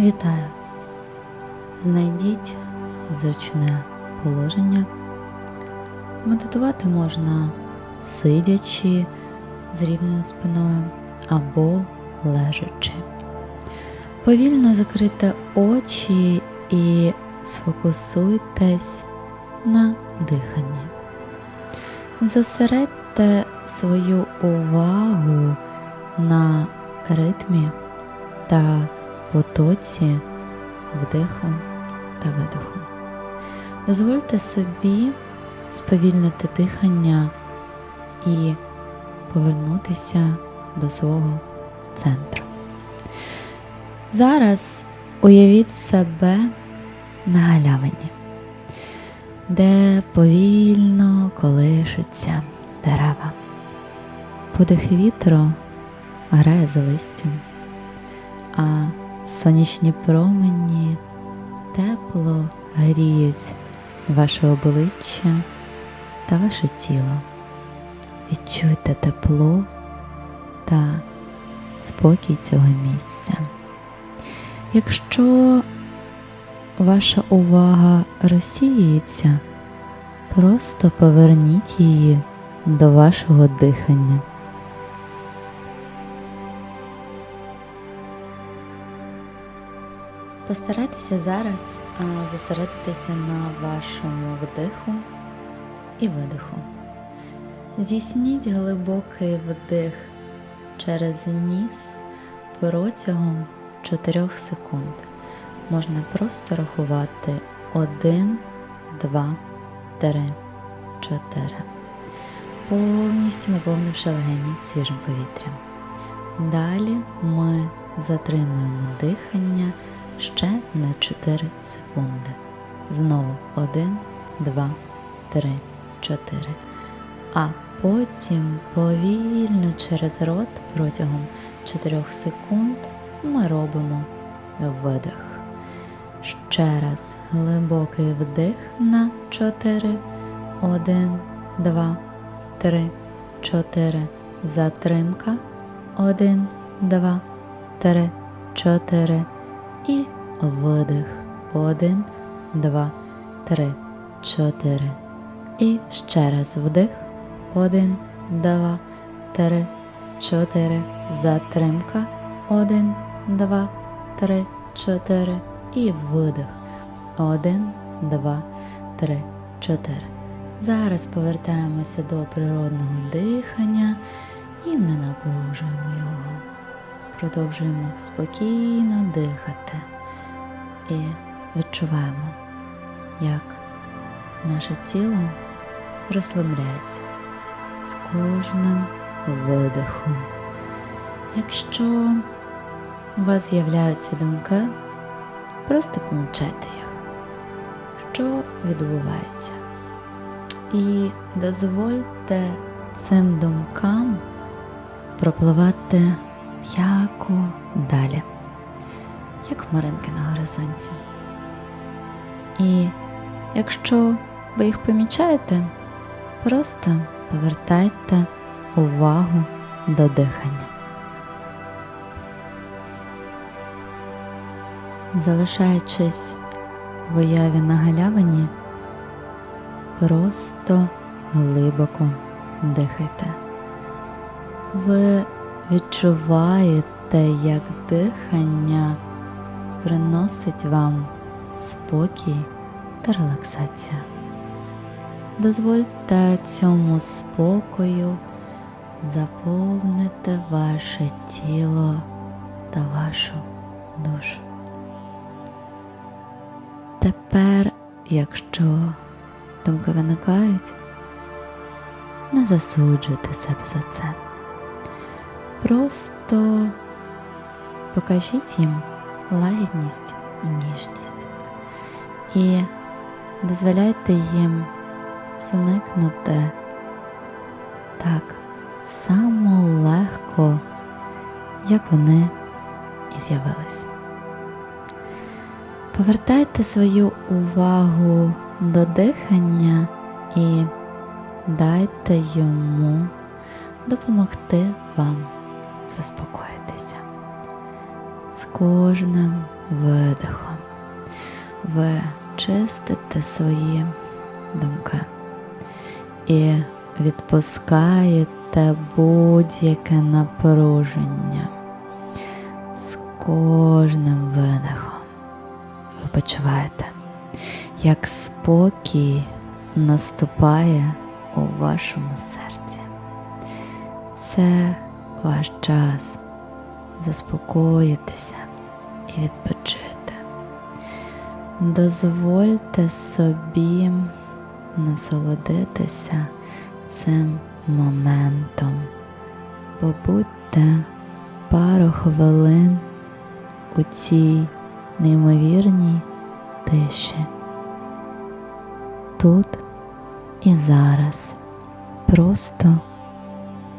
Вітаю! Знайдіть зручне положення. Медитувати можна сидячи з рівною спиною або лежачи. Повільно закрийте очі і сфокусуйтесь на диханні. Зосередьте свою увагу на ритмі та потоці вдиху та видиху. Дозвольте собі сповільнити дихання і повернутися до свого центру. Зараз уявіть себе на галявині, де повільно колишуться дерева. Подих вітру грає за листям, а сонячні промені тепло гріють ваше обличчя та ваше тіло. Відчуйте тепло та спокій цього місця. Якщо ваша увага розсіюється, просто поверніть її до вашого дихання. Постарайтеся зараз зосередитися на вашому вдиху і видиху. Здійсніть глибокий вдих через ніс протягом 4 секунд. Можна просто рахувати 1, 2, 3, 4. Повністю наповнивши легені свіжим повітрям. Далі ми затримуємо дихання ще на 4 секунди. Знову 1, 2, 3, 4. А потім повільно через рот протягом 4 секунд ми робимо видих. Ще раз глибокий вдих на 4. 1, 2, 3, 4. Затримка. 1, 2, 3, 4. І видих. 1, 2, 3, 4. І ще раз вдих. 1, 2, 3, 4. Затримка. 1, 2, 3, 4. І видих. 1, 2, 3, 4. Зараз повертаємося до природного дихання і не напружуємо його. Продовжуємо спокійно дихати і відчуваємо, як наше тіло розслабляється з кожним видихом. Якщо у вас з'являються думки, просто помічайте їх, що відбувається. І дозвольте цим думкам пропливати м'яко далі, як хмаринки на горизонті. І якщо ви їх помічаєте, просто повертайте увагу до дихання. Залишаючись в уяві на галявині, просто глибоко дихайте. Ви відчуваєте, як дихання приносить вам спокій та релаксацію. Дозвольте цьому спокою заповнити ваше тіло та вашу душу. Тепер, якщо думки виникають, не засуджуйте себе за це. Просто покажіть їм лагідність і ніжність і дозволяйте їм зникнути так само легко, як вони і з'явились. Повертайте свою увагу до дихання і дайте йому допомогти вам заспокоїтися. З кожним видихом ви чистите свої думки і відпускаєте будь-яке напруження. З кожним видихом ви почуваєте, як спокій наступає у вашому серці. Це ваш час заспокоїтися і відпочити. Дозвольте собі насолодитися цим моментом. Побудьте пару хвилин у цій неймовірній тиші. Тут і зараз просто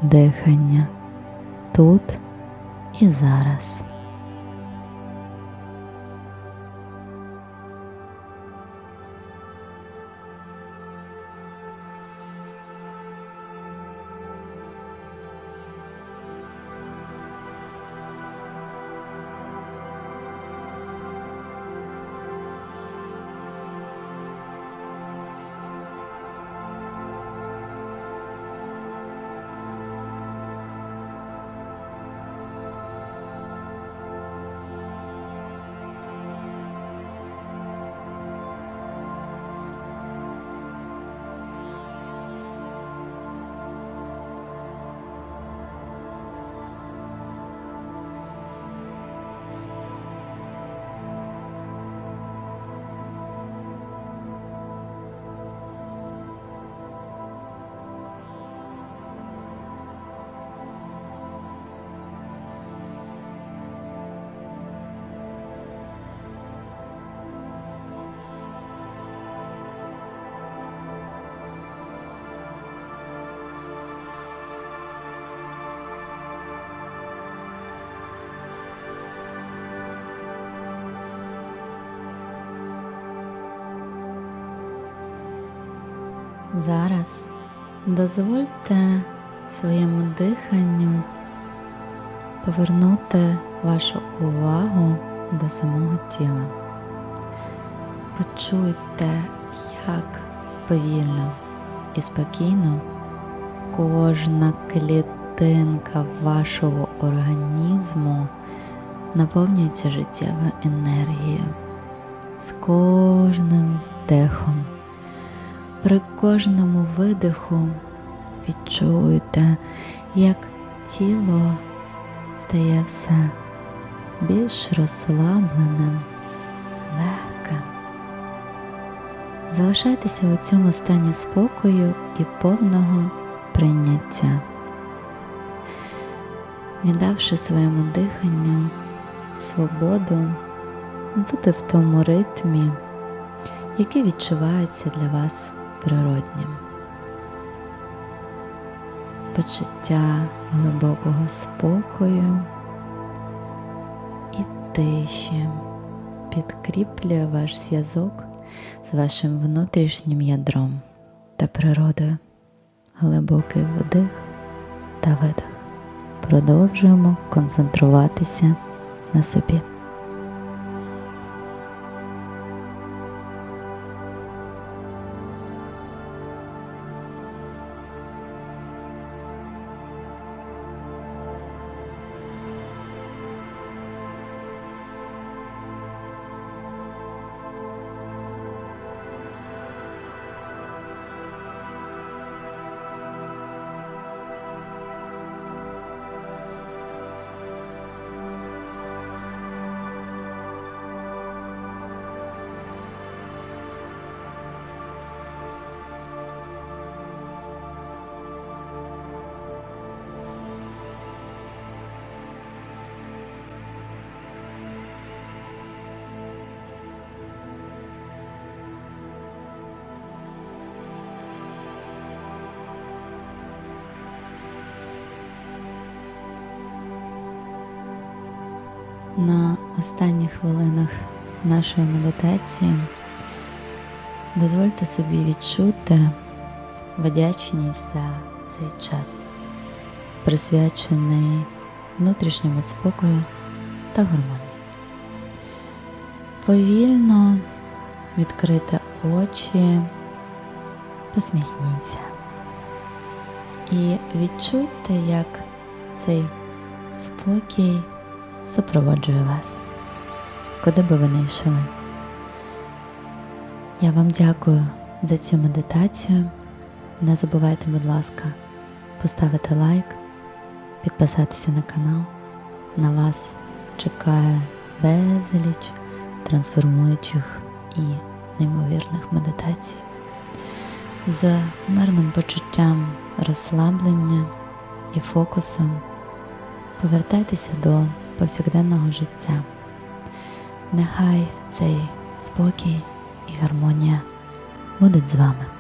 дихання тут і зараз. Зараз дозвольте своєму диханню повернути вашу увагу до самого тіла. Почуйте, як повільно і спокійно кожна клітинка вашого організму наповнюється життєвою енергією з кожним вдихом. При кожному видиху відчуєте, як тіло стає все більш розслабленим, легким. Залишайтеся у цьому стані спокою і повного прийняття, віддавши своєму диханню свободу бути в тому ритмі, який відчувається для вас природнім. Почуття глибокого спокою і тиші підкріплює ваш зв'язок з вашим внутрішнім ядром та природою. Глибокий вдих та видих. Продовжуємо концентруватися на собі. На останніх хвилинах нашої медитації дозвольте собі відчути вдячність за цей час, присвячений внутрішньому спокою та гармонії. Повільно відкрити очі, посміхніться і відчуйте, як цей спокій супроводжує вас, куди би ви не йшли. Я вам дякую за цю медитацію. Не забувайте, будь ласка, поставити лайк, підписатися на канал. На вас чекає безліч трансформуючих і неймовірних медитацій. З мирним почуттям розслаблення і фокусом повертайтеся до повсякденного життя. Нехай цей спокій і гармонія будуть з вами.